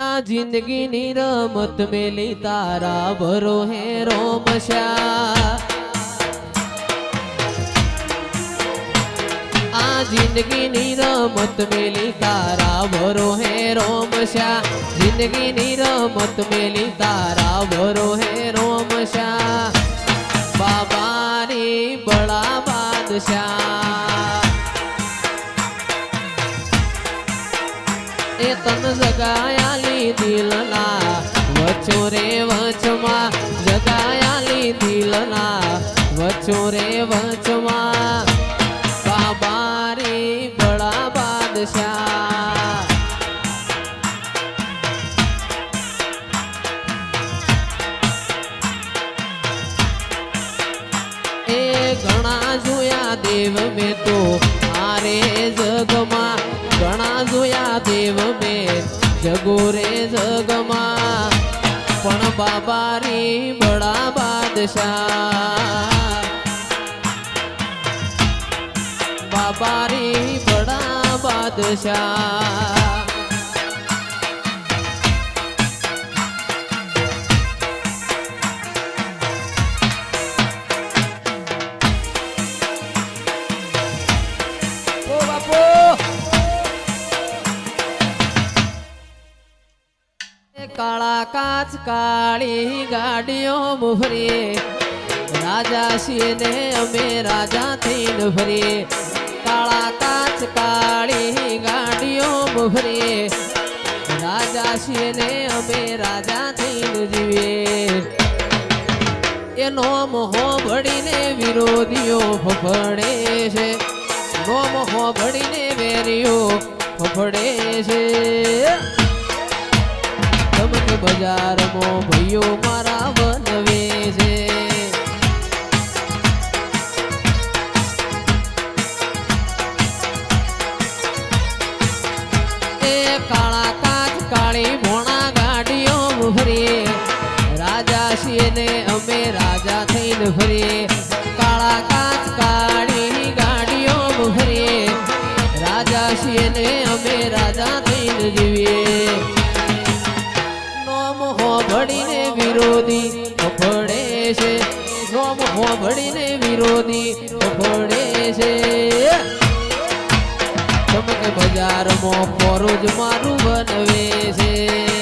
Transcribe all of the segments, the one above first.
જિંદગીની રમત મેલી તારા ભરો હે રોમશા આ જિંદગીની રમત મેલી તારા ભરો હે રોમશા જિંદગીની રમત મેલી તારા ભરો હે રોમશા બાબાની બળા બાદશાહ. એ તન જગાયાલી મેં જગો રે જગમાં. પણ બાબા રે બડા બાદશાહ. બાબા રે બડા બાદશાહ. મુફરીએ રાજા છીએ ને અમે રાજા થઈને ફરીએ કાળા કાચ, કાળી ગાડીઓ ફરીએ રાજા છીએ ને અમે રાજા થઈને જીવીએ. એનો મોહો ભળીને વિરોધીઓ ફફડે છે. નો મોહો ભળીને વેરીઓ ફફડે છે. બજારમાં ભાઈઓ મારા બનવે છે. એ કાળા કાચ, કાળી ભોણા ગાડીઓ ફરીએ રાજા છીએ ને અમે રાજા થઈને ફરીએ. હોભળીને વિરોધી ફફડે છે. નોમ ભણીને વિરોધી ફફડે છે. તમે બજારમાં ફોરોજ મારું બનવે છે.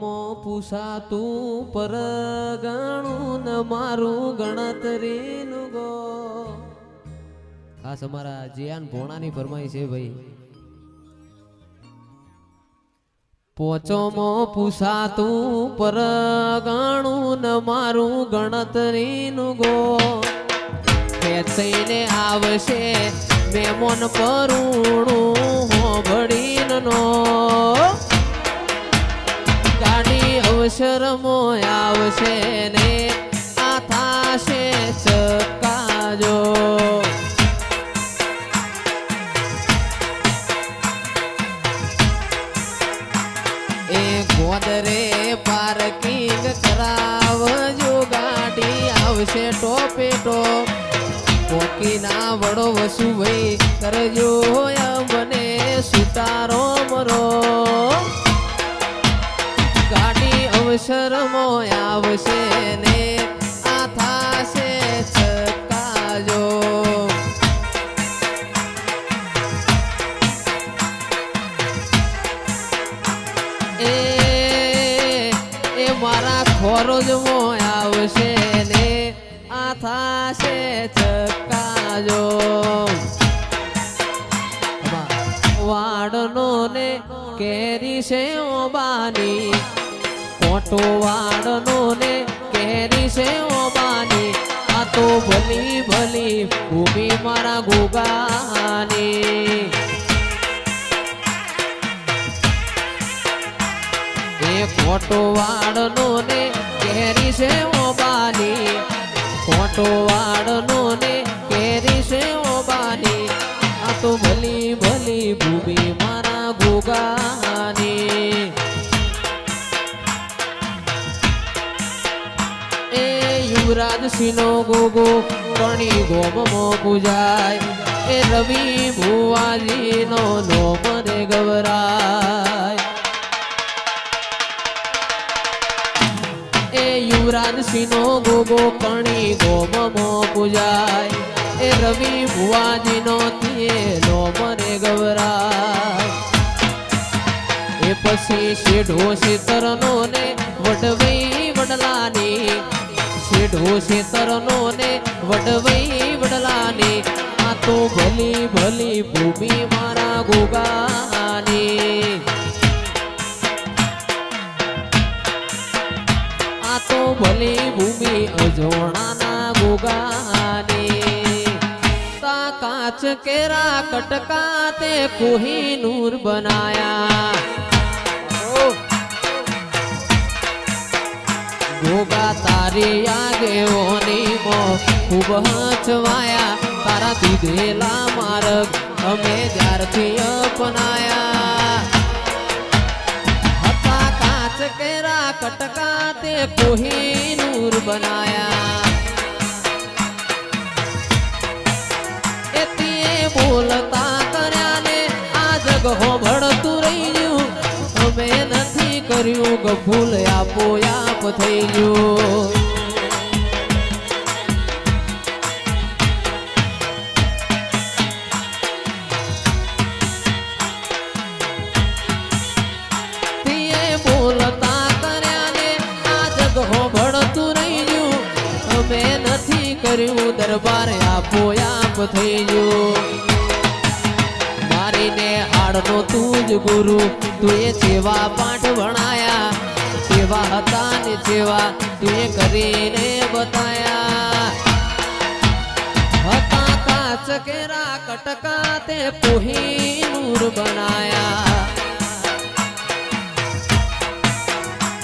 મો પૂછાતું પરગણું ન મારું ગણતરીનું ગો. ખાસ અમારા જીયાન ભોણાની ફરમાઈ છે ભાઈ. પોચોમો પૂછાતું પરગણું ન મારું ગણતરીનું ગો. ખેંચીને આવશે મેમોન પરુણું હોભળીનો અવસરમો આવશે ને આ થાશે ચકાજો એ ગોદરે પાર્કિંગ કરાવજો ગાડી આવશે ટોપે ટોપ. કોકીના વડો વસુ ભાઈ કરજો મને આવશે ને આ થાશે એ એ મારા ખોરોજમો આવશે ને આ થાશે ચકાજો વાડનો કેરી છે ઓબાની મોટો વાડનો ને કેરી છે ઓબાની. આ તો ભલી ભલી ભૂમિ મારા ગોગાની. એ ખોટો વાડનો ને કેરી છે ઓબાની. ખોટો વાડનો ને કેરી છે ઓબાની સિંહનો ગોગો કણી ગોમમો પૂજાય. એ રવિ ભુવાજીનો નો મને ગવરાય. એ યુવરાજ ગોગો કણી ગોમમો પૂજાય. એ રવિ ભુવાજીનો નો મને ગવરાય. એ પછી શેઢો શેતરનો ને વડવઈ વડલાની શેઢો શેતરનો ને વડવઈ વડલાની, આ તો ભલી ભલી ભૂમિ મારા ગોગાની. આ તો ભલી ભૂમિ અજોણાના ગોગાની. તા કાચ કેરા કટકા તે કોહિનૂર બનાયા. ગોગા તારી આગેઓની મો. ખૂબ હચવાયા તારા દીધેલા માર્ગ અમે જ્યારથી અપનાયા. હતા કાચ કેરા, કટકા તે કોહિનૂર બનાયા. નથી કર્યું ગફૂલ આપો, આપ થઈ ગયું. કર્યા ગયું દરબાર, આપો, આપ થઈ ગયું. મારીને આડનો તું જ ગુરુ, તું એ જેવા પાઠ ભણાયા. જેવા હતા ને જેવા તું એ કરીને બતાયા હતા કાચ કેરા કટકા તે કોહિનૂર બનાયા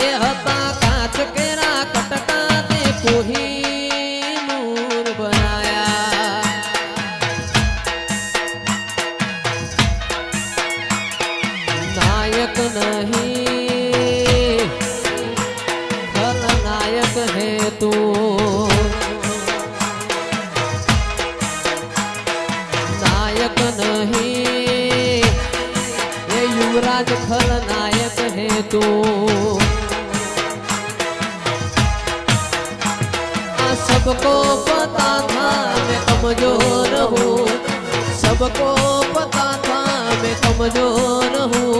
એ હતા કાચ કેરા કટકા તે કોહિનૂર બનાયા रहे तो। हाँ, सबको पता था मैं कमज़ोर हूँ। सबको पता था मैं कमज़ोर हूँ।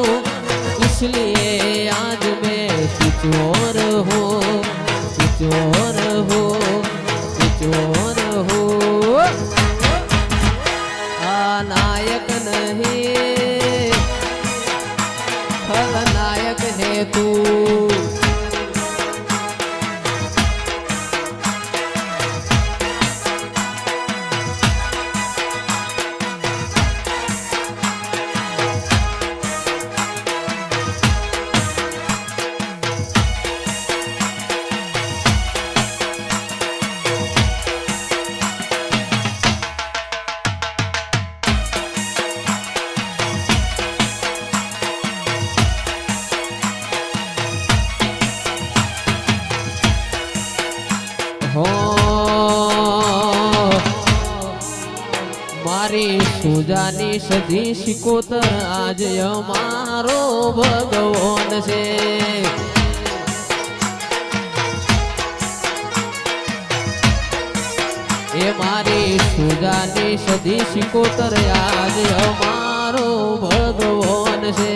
इसलिए आज मैं कुछ और हूँ कुछ और સુજાની સધી શિકોતર આજ અમારો ભગવાન છે. એ મારી સુજાની સધી શિકોતર આજ અમારો ભગવાન છે.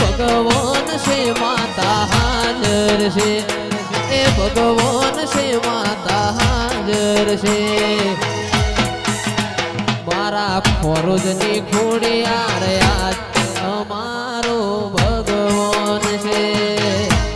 ભગવાન છે, માતા હાજર છે. એ ભગવાન છે માતા હાજર છે. મારા ખોરુજની ખોડિયાર યાદ